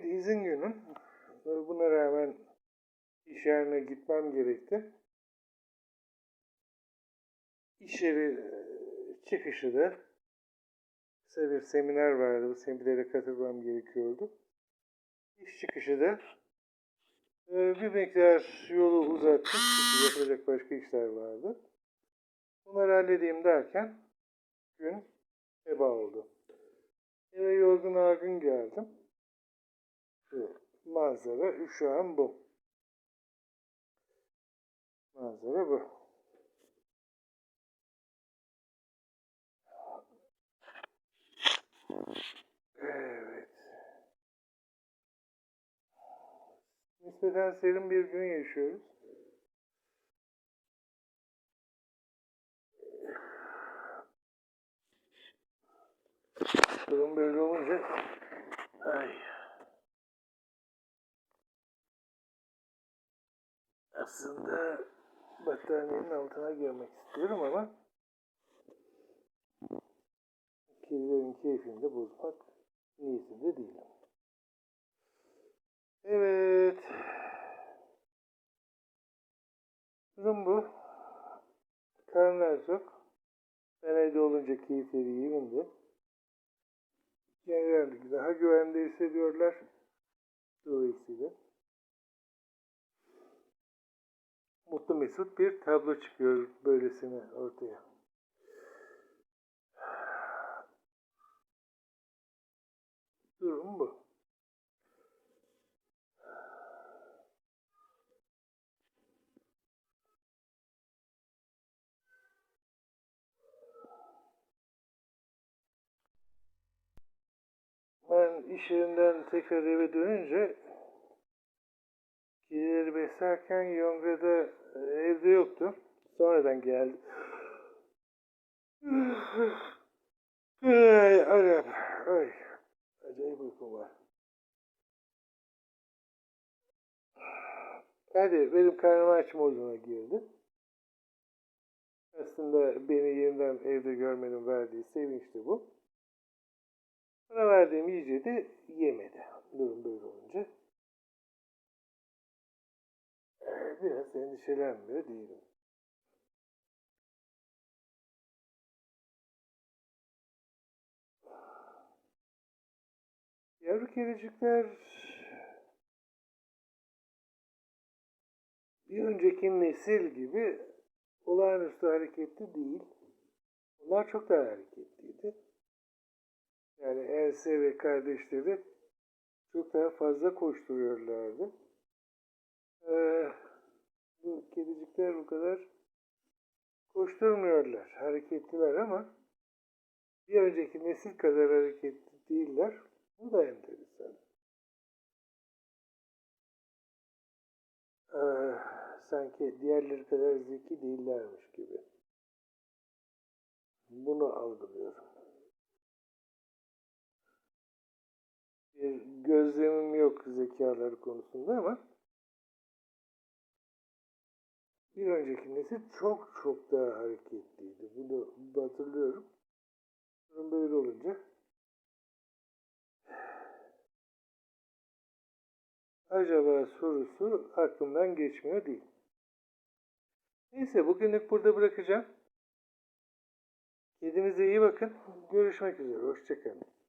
bugün izin günüm. Buna rağmen iş yerine gitmem gerekti. İş yeri e, çıkışı da kısa bir seminer vardı. Bu seminere katılmam gerekiyordu. İş çıkışı da e, bir miktar yolu uzattım. Çünkü yapılacak başka işler vardı. Bunları halledeyim derken gün heba oldu. Eve yorgun argın geldim. Manzara şu an bu. Manzara bu. Evet. Nispeten serin bir gün yaşıyoruz. Durum böyle olunca Aslında battaniyenin altına girmek istiyorum ama kedilerin keyfini de bozmak niyetinde değilim. Evet. Durum bu. Karnlar çok. Ben evde olunca keyifleri yerinde. Genelde daha güvende hissediyorlar. Dolayısıyla mutlu mesut bir tablo çıkıyor böylesine ortaya. Durum bu. Ben iş yerinden tekrar eve dönünce kedileri beslerken Yonga da e, evde yoktu. Sonradan geldi. Ay Arap. Ay. Acayip uykum var. Hadi benim karnım aç moduna girdi. Aslında beni yeniden evde görmenin verdiği sevinç de bu. Bana verdiğim yiyeceği de yemedi. Durum böyle olunca. Biraz endişelenmiyor değilim. Yavru kedicikler bir önceki nesil gibi olağanüstü hareketli değil. Onlar çok daha hareketliydi. Yani Else ve kardeşleri çok daha fazla koşturuyorlardı. Ee, kedicikler bu kadar koşturmuyorlar. Hareketliler ama bir önceki nesil kadar hareketli değiller. Bu da enteresan. Ee, sanki diğerleri kadar zeki değillermiş gibi. Bunu algılıyorum. Bir gözlemim yok zekaları konusunda ama bir önceki nesil çok çok daha hareketliydi. Bunu hatırlıyorum. Durum böyle olunca acaba sorusu aklımdan geçmiyor değil. Neyse bugünlük burada bırakacağım. Kedinize iyi bakın. Görüşmek üzere. Hoşçakalın.